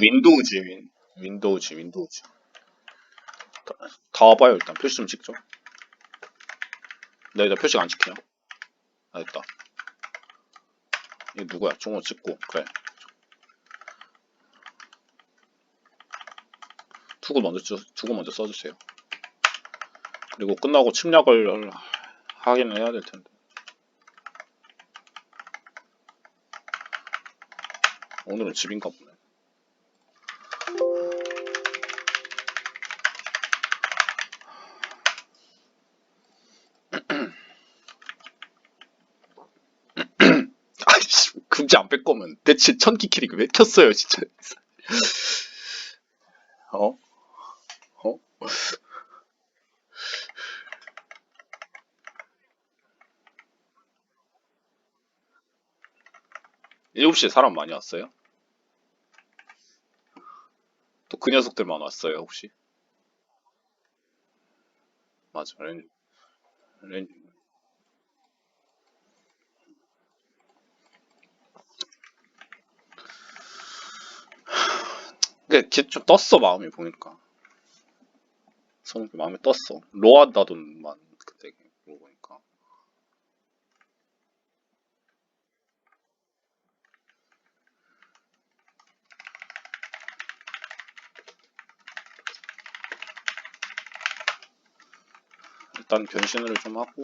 윈도우지 윈, 윈도우지. 다, 다 와봐요 일단. 표시 좀 찍죠? 네, 나 표시가 안 찍혀요 아 됐다. 이게 누구야? 종호 찍고. 그래. 투구 먼저 주, 투구 먼저 써주세요. 그리고 끝나고 침략을 하긴 해야 될 텐데. 오늘은 집인가 보네 금지 안 뺄 거면 대체 천키 캐릭 왜 켰어요, 진짜. 어? 어? 7시에 사람 많이 왔어요? 또 그 녀석들만 왔어요, 혹시? 맞아, 렌, 렌, 그게 걔좀 떴어 마음이 보니까. 손 마음에 떴어. 로아다돈만 그때 그거 보니까. 일단 변신을 좀 하고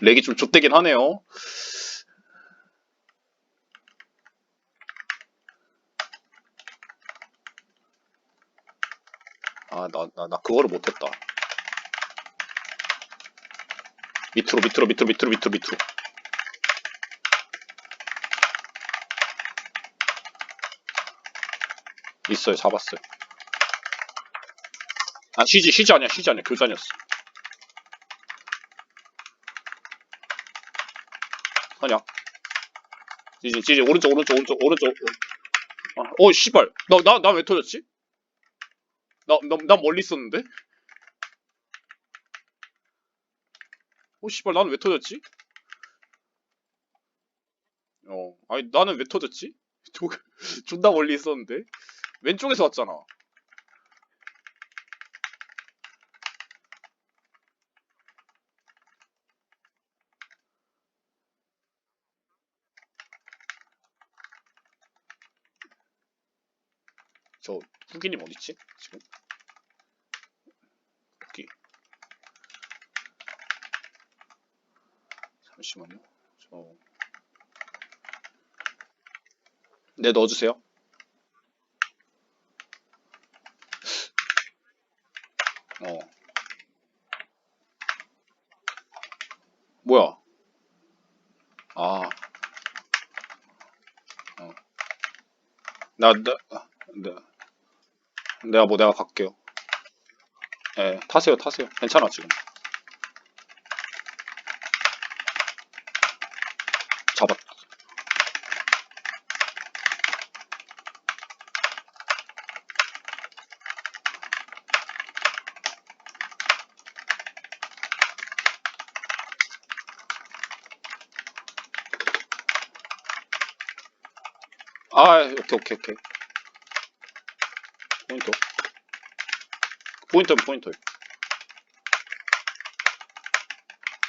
렉이 좀 좆되긴 하네요. 아, 나, 나, 나 그거를 못했다. 밑으로, 밑으로, 밑으로, 밑으로, 밑으로, 밑으로. 있어요, 잡았어요. 아, 시지, 시지 아니야, 시지 아니야, 교전이었어. 아니야. 지지, 지지, 오른쪽, 오른쪽, 오른쪽, 오른쪽. 아, 어, 씨발. 나, 나, 나 왜 터졌지? 나, 나, 나 멀리 있었는데? 어, 씨발, 나는 왜 터졌지? 어, 아니, 나는 왜 터졌지? 조, 존나 멀리 있었는데? 왼쪽에서 왔잖아. 저, 후기님 어딨지? 지금? 후기. 잠시만요. 저. 네, 넣어주세요. 어. 뭐야? 아. 어. 나, 나, 네. 내가 뭐 내가 갈게요. 예, 타세요, 타세요. 괜찮아 지금. 잡았. 아, 오케이, 오케이, 오케이. 포인트. 포인트, 포인트.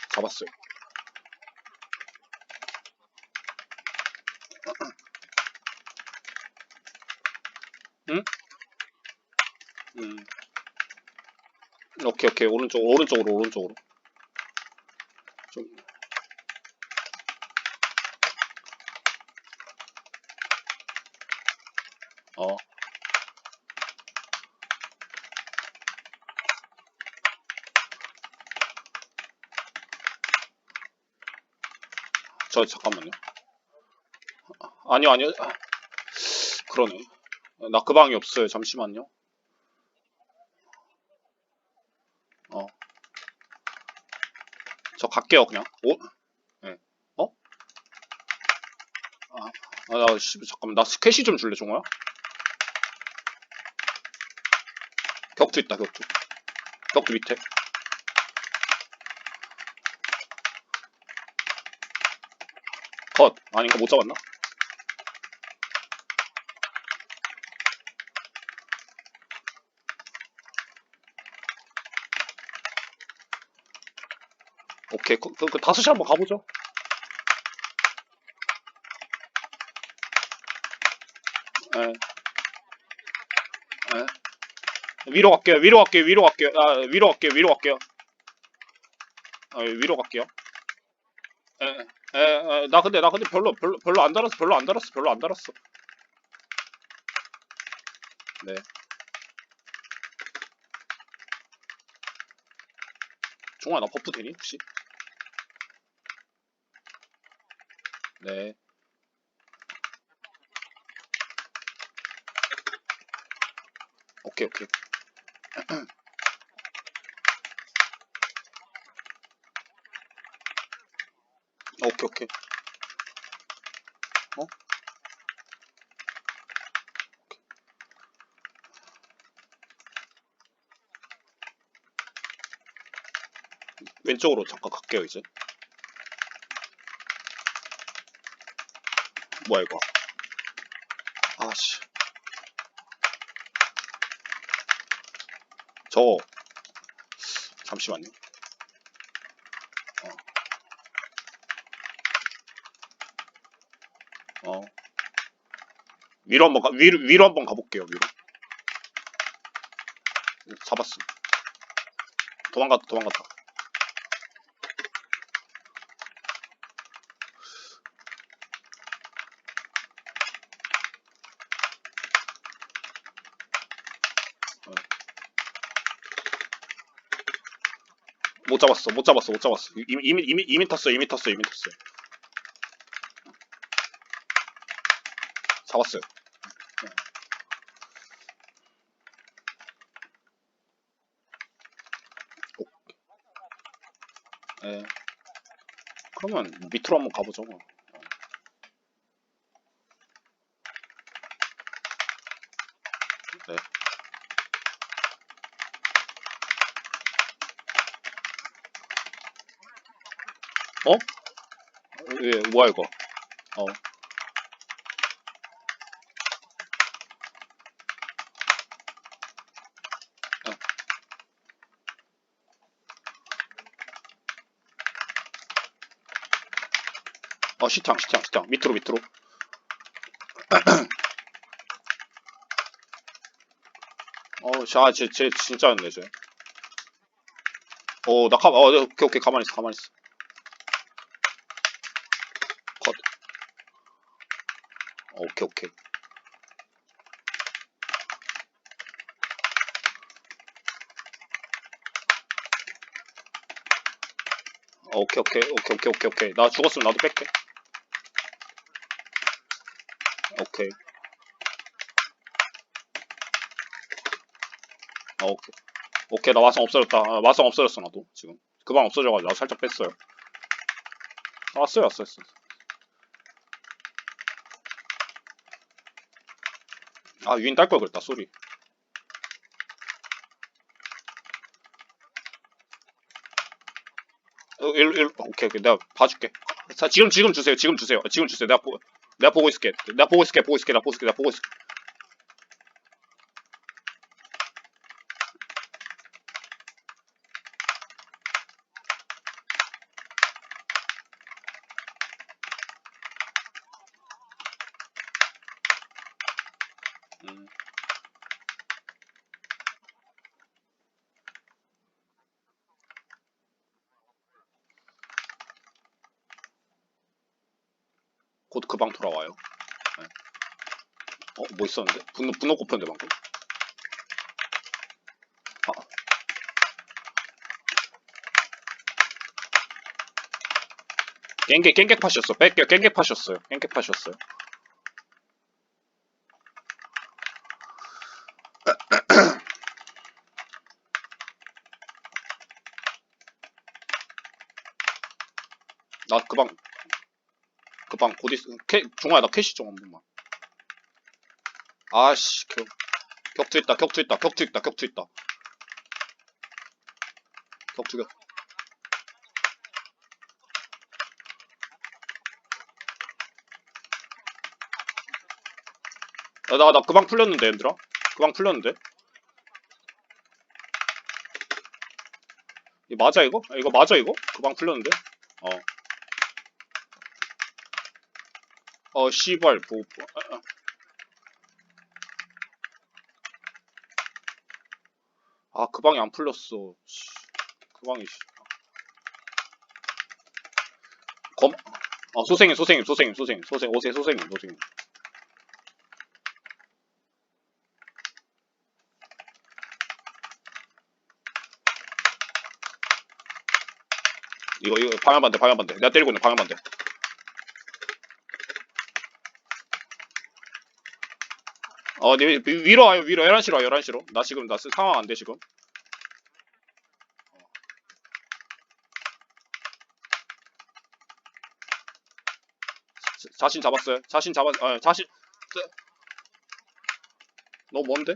잡았어요. 응? 음. 오케이, 오케이. 오른쪽, 오른쪽으로, 오른쪽으로. 좀. 어. 저 잠깐만요. 아, 아니요 아니요. 아, 그러네. 나그 방이 없어요. 잠시만요. 어. 저 갈게요 그냥. 오? 네. 어? 아, 아, 나 씨, 잠깐만 나 스케시 좀 줄래 종호야? 격투 있다 격투 격투 밑에 컷. 아닌가 못 잡았나? 오케이. 그, 그, 그 다섯 시 한번 가보죠. 에. 에. 위로 갈게요. 위로 갈게요. 위로 갈게요. 아 위로 갈게요. 위로 갈게요. 아 위로 갈게요. 에 에 에 나 근데 나 근데 별로 별로 별로 안 달았어. 별로 안 달았어. 별로 안 달았어. 네. 종아 나 버프 되니 혹시? 네. 오케이 오케이 오케이 오케이. 어? 왼쪽으로 잠깐 갈게요 이제. 뭐야 이거? 아씨. 저거. 잠시만요 어. 어. 위로 한번 가, 위로, 위로 한번 가볼게요 위로 잡았어 도망갔다 도망갔다 못 잡았어, 못 잡았어, 못 잡았어. 이미, 이미, 이미, 이미 탔어요, 이미 탔어요, 이미 탔어요. 잡았어요. 예. 그러면 밑으로 한번 가보죠. 뭐. 네. 예, 뭐야 이거? 어. 어. 어, 시탕, 시탕, 시탕. 밑으로, 밑으로. 어, 자, 쟤, 쟤 진짜였네, 쟤. 어, 나 가, 어, 오케이, 오케이, 가만히 있어, 가만히 있어. 컷. 어, 오케이, 오케이. 어, 오케이, 오케이, 오케이, 오케이, 오케이, 오케이. 나 죽었으면 나도 뺄게. 오케이. 어, 오케이. 오케이, 나 마성 없어졌다. 아, 마성 없어졌어, 나도, 지금. 그방 없어져가지고, 나 살짝 뺐어요. 아, 왔어요, 왔어요, 왔어요. 아, 유인 딸 걸 그랬다, 소리. 어, 일, 일, 오케이, 오케이. 내가 봐줄게. 자, 지금, 지금 주세요. 지금 주세요. 지금 주세요. 내가 보, 내가 보고 있을게. 내가 보고 있을게. 보고 있을게. 내가 보고 있을게. 내가 보고 있을게. 음. 곧 그 방 돌아와요. 네. 어, 뭐 있었는데? 분노, 분노 꼽혔는데, 방금. 아. 깽객, 깽객 파셨어. 뺄게요. 깽객 파셨어요. 깽객 파셨어요. 나 그 방, 그방 곧 있어. 캐, 종아야, 나 캐시 좀 한 번만. 아씨, 그, 격투 있다 격투 있다 격투 있다 격투 있다 격투 격 야, 나, 나 그방 풀렸는데, 얘들아? 그방 풀렸는데? 이거 맞아, 이거? 아, 이거 맞아, 이거? 그방 풀렸는데? 어. 어, 씨발, 뭐, 뭐, 아, 아. 아, 그 방이 안 풀렸어. 씨, 그 방이, 씨. 검, 어, 소생님, 소생님, 소생님, 소생님, 소생, 오세, 소생님, 소생님. 이거, 이거, 방향 반대, 방향 반대. 내가 때리고 있는 방향 반대. 어, 네, 위- 위로 와요, 위로. 11시로 와, 11시로. 나 지금, 나 쓰- 상황 안 돼, 지금. 자- 자신 잡았어요. 자신 잡았, 아, 자신. 자- 너 뭔데?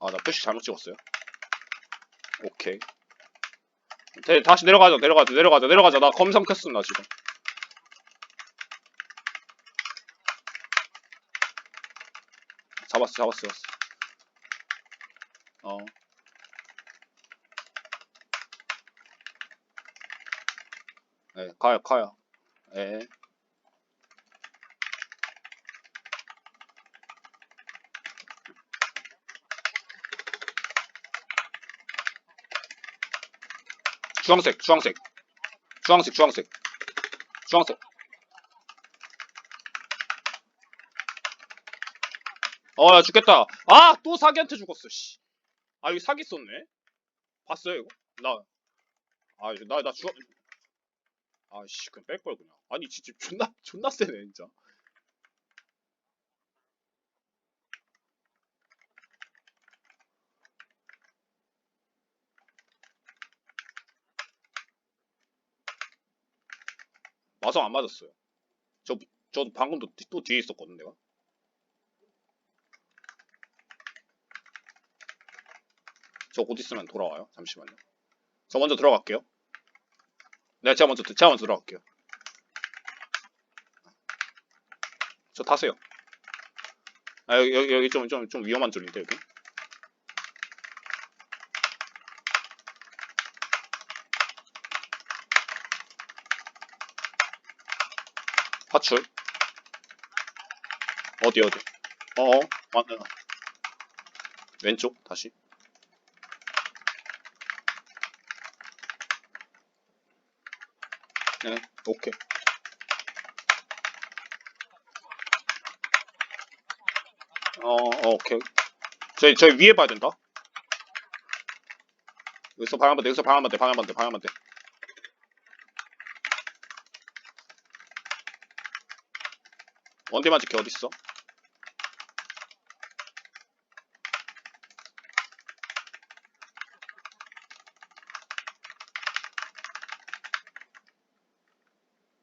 아, 나 표시 잘못 찍었어요. 오케이. 대, 다시 내려가자, 내려가자, 내려가자, 내려가자. 나 검성 켰음, 나 지금. 잡았어, 잡았어, 잡았어. 어. 네, 가요, 가요. 예. 주황색, 주황색. 주황색, 주황색. 주황색. 어, 야, 죽겠다. 아, 또 사기한테 죽었어, 씨. 아, 여기 사기 썼네? 봤어요, 이거? 나, 아, 나, 나 주, 아씨, 그냥 뺄걸, 그냥. 아니, 진짜 존나, 존나 세네, 진짜. 마성 안 맞았어요. 저, 저 방금도 뒤- 또 뒤에 있었거든, 내가. 저곧 있으면 돌아와요. 잠시만요. 저 먼저 들어갈게요. 네, 제가 먼저, 제가 먼저 들어갈게요. 저 타세요. 아, 여기, 여기 좀, 좀, 좀 위험한 줄인데, 여기. 파출. 어디, 어디. 어어, 맞네. 왼쪽, 다시. 네, 오케이. 어, 어, 오케이. 저희, 저희 위에 봐야 된다. 여기서 방향 반대, 여기서 방향 반대, 방향 반대, 방향 반대. 원대만 지켜, 어딨어?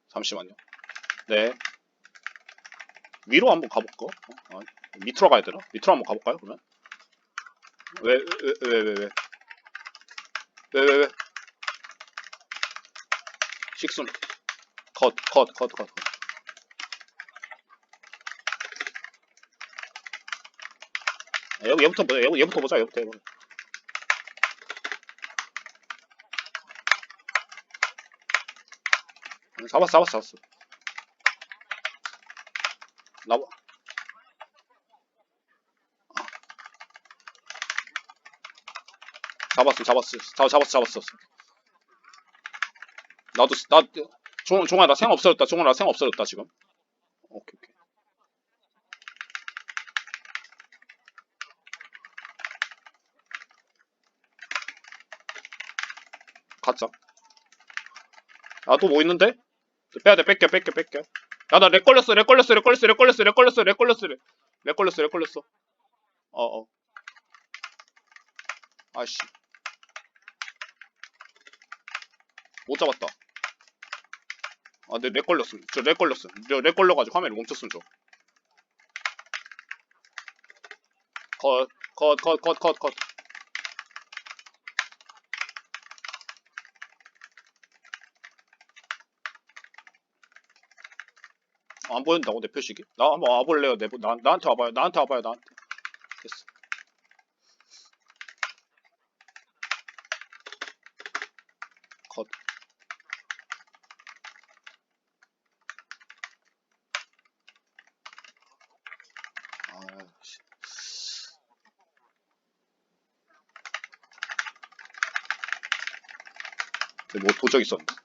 잠시만요. 네. 위로 한번 가볼까? 어? 아, 밑으로 가야 되나? 밑으로 한번 가볼까요, 그러면? 왜, 왜, 왜, 왜, 왜? 왜, 왜, 왜? 식순. 컷, 컷, 컷, 컷, 컷. 여기, 얘부터 보자, 얘, 얘부터 보자, 얘부터, 얘부터. 잡았어, 잡았어, 잡았어. 나, 잡았어, 잡았어, 잡, 잡았어, 잡았어. 나도, 나, 종, 종아, 나 생각 없어졌다. 종아, 나 생각 없어졌다, 지금. 오케이, 오케이. 가자. 아, 또 뭐 있는데? 빼야 돼, 뺄게, 뺄게, 뺄게. 야, 나 렉 걸렸어, 렉 걸렸어, 렉 걸렸어, 렉 걸렸어, 렉 걸렸어, 렉 걸렸어, 렉렉 걸렸어, 렉 걸렸어. 어, 어. 아씨. 못 잡았다. 아, 내, 렉 걸렸음. 저렉 걸렸음. 저렉 걸려가지고 화면이 멈췄음, 저. 컷, 컷, 컷, 컷, 컷, 컷. 안 보인다고, 내 표식이? 나 한번 와볼래요, 내, 나, 나한테 와봐요, 나한테 와봐요, 나한테. 됐어. 컷. 아, 뭐 도적 있었는데.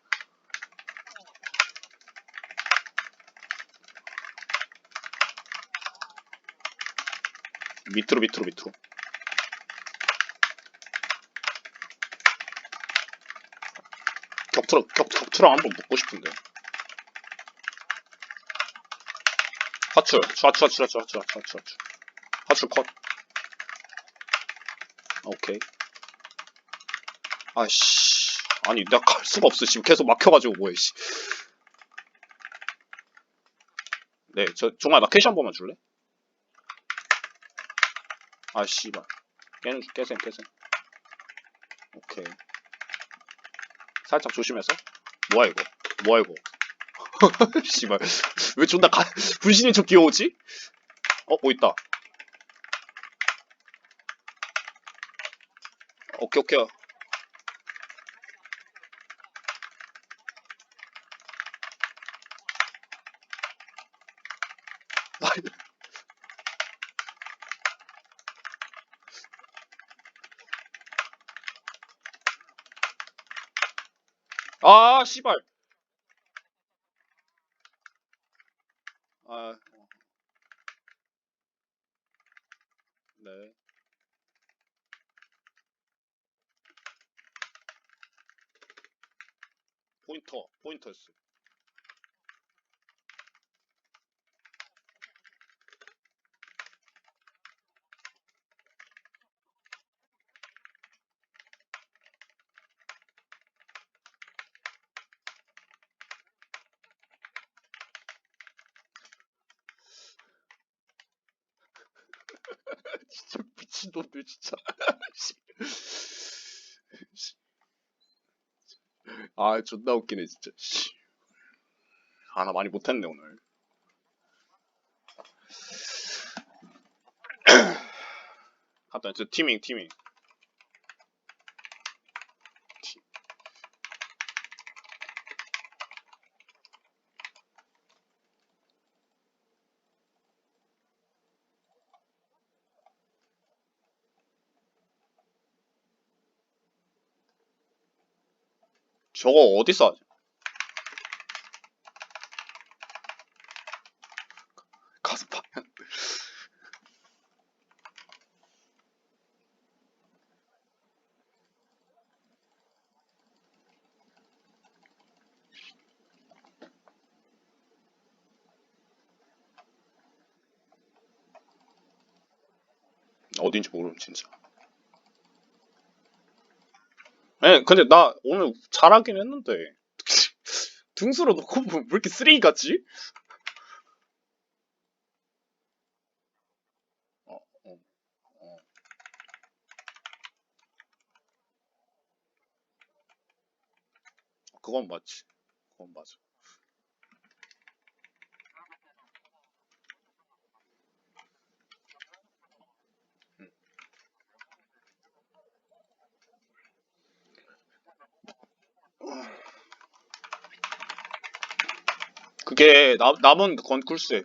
밑으로 밑으로 밑으로. 격투랑 격, 격투랑 한번 붙고 싶은데. 하출, 하출, 하출, 하출, 하출, 하출, 하출, 하출. 하출 컷. 오케이. 아씨, 아니 내가 갈 수가 없어. 지금 계속 막혀가지고 뭐해, 씨. 네, 저 종아 나 캐시 한 번만 줄래? 아 씨발. 깨는 줄 깨셈 깨셈. 오케이. 살짝 조심해서. 뭐야 이거? 뭐야 이거? 씨발. 왜 존나 가, 분신인 척 귀여우지? 어, 뭐 있다. 오케이, 오케이. 아, 씨발. 아, 어. 네. 포인터, 포인터였어. 진짜 미친 놈들 진짜. 씨. 아 존나 웃기네 진짜. 씨. 아나 많이 못했네 오늘. 갔다 저 티밍 티밍. 저거 어디서 하지? 가슴 파면. 어딘지 모르면 진짜. 예, 근데 나 오늘 잘하긴 했는데 등수로 놓고 보면 왜 이렇게 쓰레기 같지? 어, 어, 어. 그건 맞지. 그건 맞아. 그게 남, 남은 건 꿀세.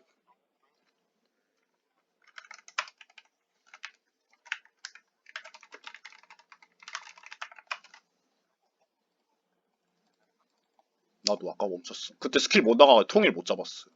나도 아까 멈췄어. 그때 스킬 못 나가가 통일 못 잡았어.